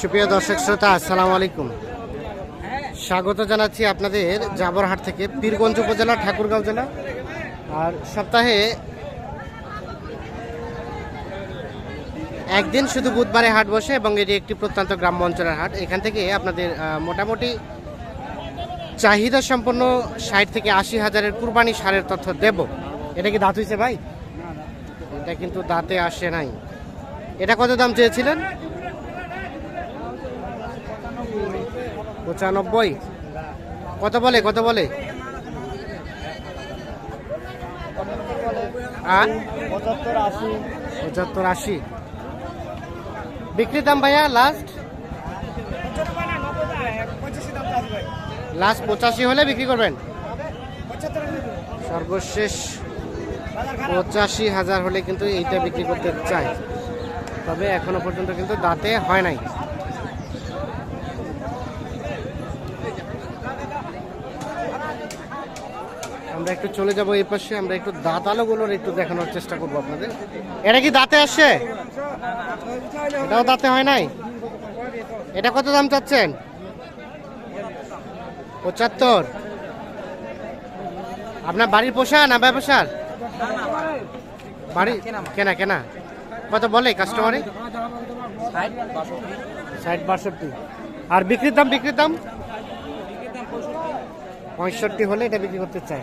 সুপ্রিয় দর্শক শ্রোতা, আসসালামু আলাইকুম। স্বাগত জানাচ্ছি আপনাদের জাবরহাট থেকে পীরগঞ্জ উপজেলা, ঠাকুরগাঁও জেলা। আর সপ্তাহে একদিন শুধু বুধবারে হাট বসে এবং এটি একটি প্রত্যন্ত গ্রাম্য অঞ্চলের হাট। এখান থেকে আপনাদের মোটামুটি চাহিদা সম্পন্ন ষাট থেকে আশি হাজারের কুরবানি সারের তথ্য দেব। এটা কি দাঁত হয়েছে ভাই? এটা কিন্তু দাঁতে আসে নাই। এটা কত দাম চেয়েছিলেন? পঁচানব্বই। কত বলে কত বলে? পঁচাত্তর আশি। বিক্রির দাম ভাইয়া লাস্ট লাস্ট পঁচাশি হলে বিক্রি করবেন? সর্বশেষ পঁচাশি হাজার হলে কিন্তু এইটা বিক্রি করতে চাই তবে এখনও পর্যন্ত কিন্তু দাঁতে হয় নাই। আমরা একটু চলে যাব এই পাশে, আমরা একটু দাঁত আলোগুলোর একটু দেখানোর চেষ্টা করব আপনাদের। এটা কি দাঁতে আসছে এটাও দাঁতে হয় নাই? এটা কত দাম চাচ্ছেন? পঁচাত্তর। আপনার বাড়ির পোষা না ব্যবসার? বাড়ি কেনা কেনা। কত বলে কাস্টমারে ষাট বাষট্টি। আর বিক্রির দাম বিক্রির দাম? পঁয়ষট্টি হলে এটা বিক্রি করতে চাই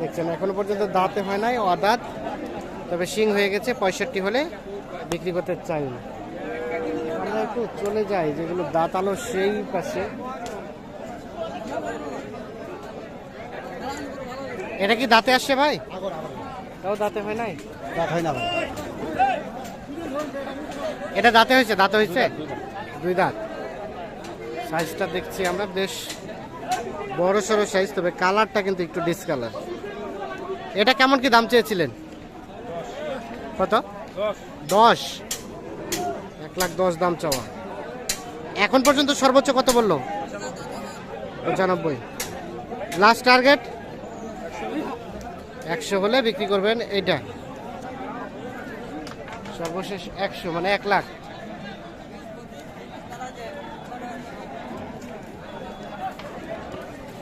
দেখছেন এখনও পর্যন্ত দাঁতে হয় নাই অদাঁত তবে শিং হয়ে গেছে পঁয়ষট্টি হলে বিক্রি করতে চাই না। আমরা একটু চলে যাই যেগুলো দাঁত আলো সেই পাশে। এটা কি দাঁতে আসছে ভাই? তাও দাঁতে হয় নাই? দাঁত হয় না ভাই। এটা দাঁতে হয়েছে দাঁতে হয়েছে? দুই দাঁত। সাইজটা দেখছি আমরা বেশ বড় সড়ো সাইজ তবে কালারটা কিন্তু একটু ডিসকালার এটা কেমন কি দাম চেয়েছিলেন? কত? দশ। এক লাখ দশ দাম চাওয়া। এখন পর্যন্ত সর্বোচ্চ কত বলল? পঁচানব্বই। লাস্ট টার্গেট একশো হলে বিক্রি করবেন এইটা। সর্বশেষ একশো মানে এক লাখ।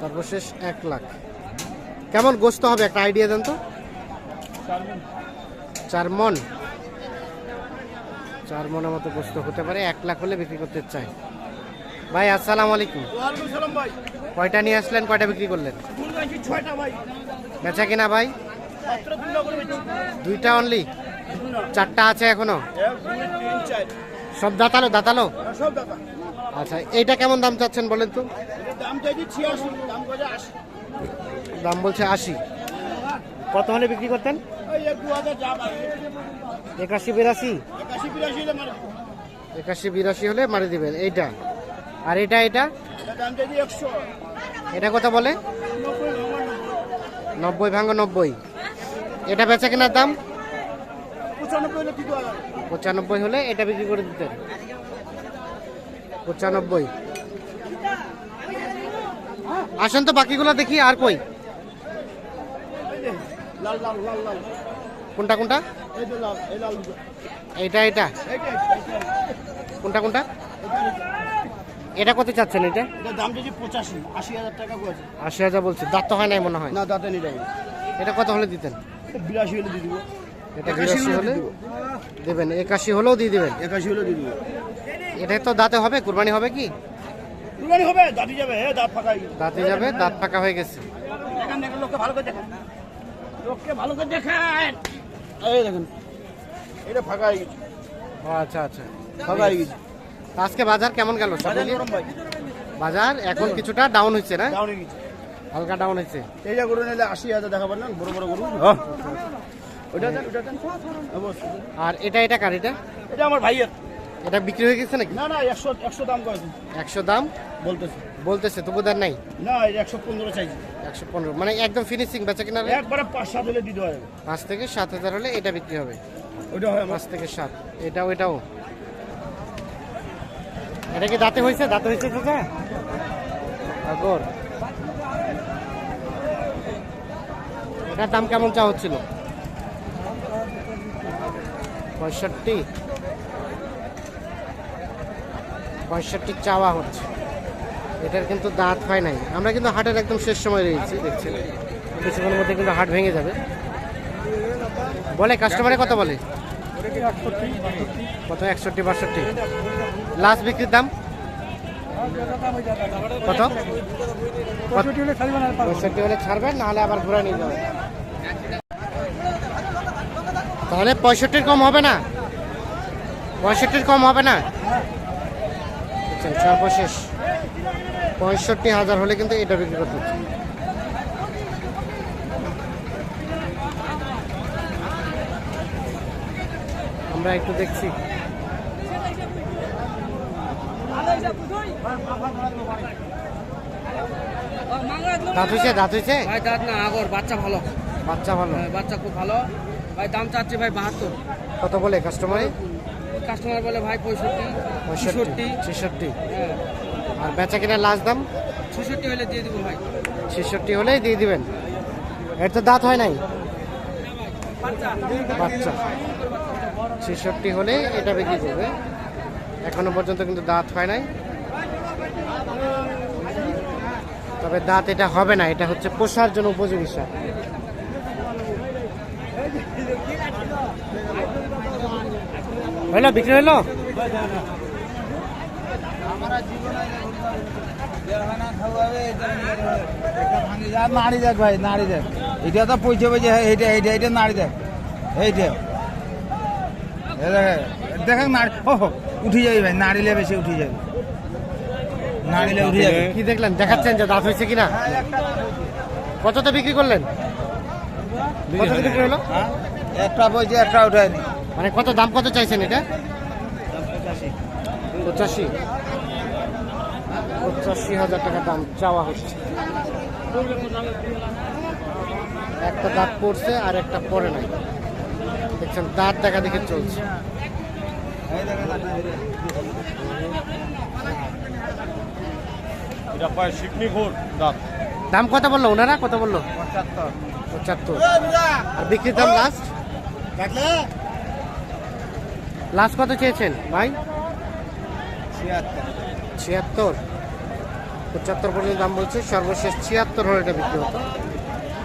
সর্বশেষ এক লাখ। কেমন গোস্ত হবে? একটা আইডিয়া দেন তো। চার মন চার মনের মতো গোস্ত হতে পারে এক লাখ হলে বিক্রি করতে চাই। ভাই আসসালামু আলাইকুম। কয়টা নিয়ে আসলেন কয়টা বিক্রি করলেন? বেচা কিনা ভাই? দুইটা অনলি চারটা আছে এখনও? সব দাঁতালো দাঁতালো? সব দাদা আচ্ছা এইটা কেমন দাম চাচ্ছেন বলেন তো? দাম বলছে আশি। কত হলে বিক্রি করতেন? একাশি বিরাশি? একাশি বিরাশি হলে মারি দিবেন। এইটা। আর এটা এটা? এটা কত বলে? নব্বই ভাঙ্গ নব্বই। এটা বেচা কেনার দাম? পঁচানব্বই হলে এটা বিক্রি করে দিতেন। পঁচানব্বই। আসেন তো বাকিগুলো দেখি আর কই। কোনটা কোনটা? এটা এইটা, কোনটা কোনটা? এটা কত চাচ্ছেন এটা? দাম চাইছি পঁচাশি আশি হাজার টাকা আশি হাজার বলছে। দাঁত তো হয় নাই মনে হয়। না দাঁতে নিয়ে এটা কত হলে দিতেন? বিরাশি হলে দিয়ে দিব। এটা একাশি বিরাশি হলে। দেবেন একাশি হলেও দিয়ে দিবেন। একাশি হলে দিয়ে দিব। এটা তো দাঁতে হবে কুরবানি হবে কি? কুরবানি হবে দাঁতি যাবে হ্যাঁ দাঁত ফাঁকা দাঁতে যাবে দাঁত ফাঁকা হয়ে গেছে। দেখেন দেখেন লোককে ভালো করে দেখেন। লোককে ভালো করে দেখেন। এই দেখেন। এটা ফাঁকা হয়ে গেছে। ও আচ্ছা আচ্ছা। ফাঁকা হয়ে গেছে। আজকে বাজার কেমন গেল? বাজার এখন কিছুটা ডাউন হচ্ছে না? ডাউন হয়ে গেছে। হালকা ডাউন হচ্ছে এইটা গরু নিলে আশি হাজার দেখাবেন না? বড় বড় গরু। দেন দেন। আর এটা এটা কার এটা? এটা আমার ভাইয়ের। এটা বিক্রি হয়ে গেছে নাকি? না না একশো একশো দাম করেছে একশো দাম? বলতেছে। বলতেছে তবু দার নাই? না একশো পনেরো চাইছি। একশো পনেরো মানে একদম ফিনিশিং বেচা কিনা? একবারে পাঁচ সাত হলে দিতে হবে। পাঁচ থেকে সাত হাজার হলে এটা বিক্রি হবে। ওইটা হয় পাঁচ থেকে সাত এটাও এটাও। এটা কি দাঁতে হয়েছে? দাঁতে হয়েছে চাচা? আগর। এটার দাম কেমন চা হচ্ছিল? পঁয়ষট্টি। পঁয়ষট্টি চাওয়া হচ্ছে। এটার কিন্তু দাঁত হয় নাই। আমরা কিন্তু হাটের একদম শেষ সময় রয়েছি। দেখছি কিছুক্ষণের মধ্যে কিন্তু হাট ভেঙে যাবে। বলে কাস্টমারে কত বলে? কত? একষট্টি বাষট্টি। লাস্ট বিক্রির দাম? কত? পঁয়ষট্টি হলে ছাড়বেন নাহলে আবার ঘুরে নিয়ে যাবেন তাহলে পঁয়ষট্টির কম হবে না। পঁয়ষট্টির কম হবে না। আচ্ছা, সর্বশেষ। পঁয়ষট্টি হাজার হলে কিন্তু এটা বিক্রি করতে হচ্ছে। আমরা একটু দেখছি। দাঁত হয়েছে? দাঁত হয়েছে? দাঁত না আগর বাচ্চা ভালো। বাচ্চা ভালো। হ্যাঁ, বাচ্চা খুব ভালো। ভাই দাম চাচ্ছি ভাই বাহাত্তর। কত বলে কাস্টমারে কাস্টমার বলে ভাই পঁয়ষট্টি পঁয়ষট্টি ছেষট্টি। হ্যাঁ। আর বেচা কিনা লাস্ট দাম? ছেষট্টি হলে দিয়ে দেবো ভাই। ছেষট্টি হলেই দিয়ে দিবেন। এর তো দাঁত হয় নাই? বাচ্চা। ছেষট্টি হলে এটা বিক্রি করবে। এখনও পর্যন্ত কিন্তু দাঁত হয় নাই। তবে দাঁত এটা হবে না এটা হচ্ছে পোষার জন্য উপযোগী সার। হইল বিক্রি হইল নাড়ি দেখ ভাই নাড়ি দেখ। এটা তো পয়সা পয়সা এইটা এইটা এইটা নাড়ি দেখ। এইটা। দেখে দেখেন নাড়ি ও হো, উঠি যাবে ভাই নাড়িলে বেশি উঠি যাবে। নাড়িলে উঠে যাবে। কি দেখলেন? দেখাচ্ছেন যে দাঁত হয়েছে কিনা? কততে বিক্রি করলেন? কততে বিক্রি হলো? হ্যাঁ? একটা পয়সা একটা উঠায়নি। মানে কত দাম কত চাইছেন এটা? পঁচাশি। পঁচাশি হাজার টাকা দাম চাওয়া হচ্ছে। একটা দাঁত পড়ছে আর একটা পড়ে নাই। দেখছেন দাঁত দেখা দেখে চলছে। দাম কত বলল ওনারা? কত বলল? পঁচাত্তর। পঁচাত্তর। আর বিক্রির দাম লাস্ট লাস্ট কত চেয়েছেন ভাই? ছিয়াত্তর। পঁচাত্তর পর্যন্ত দাম বলছে সর্বশেষ ছিয়াত্তর হলে এটা বিক্রি হতো।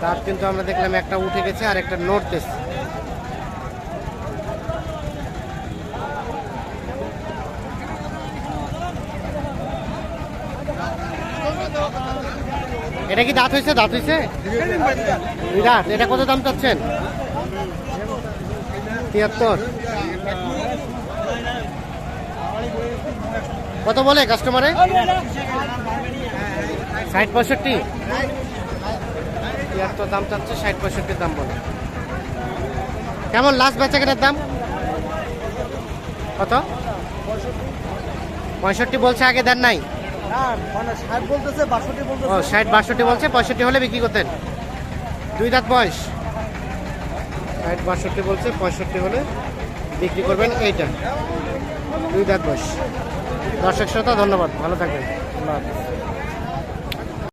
তার কিন্তু আমরা দেখলাম একটা উঠে গেছে আর একটা নড়তেছে এটা কি দাঁত হয়েছে? দাঁত হয়েছে? দাঁত এটা কত দাম চাচ্ছেন? তিয়াত্তর। কত বলে কাস্টমারে ষাট পঁয়ষট্টি। তিয়াত্তর দাম চাচ্ছে ষাট পঁয়ষট্টির দাম বলে। কেমন লাস্ট বেচা কেনার দাম? কত? পঁয়ষট্টি বলছে আগে দেন নাই। ষাট বাষট্টি বলছে পঁয়ষট্টি হলে বিক্রি করতেন। দুই দাঁত বয়স। ষাট বাষট্টি বলছে, পঁয়ষট্টি হলে বিক্রি করবেন এইটা। দুই দাঁত বয়স। দর্শক শ্রোতা, ধন্যবাদ। ভালো থাকবেন। আল্লাহ হাফিজ।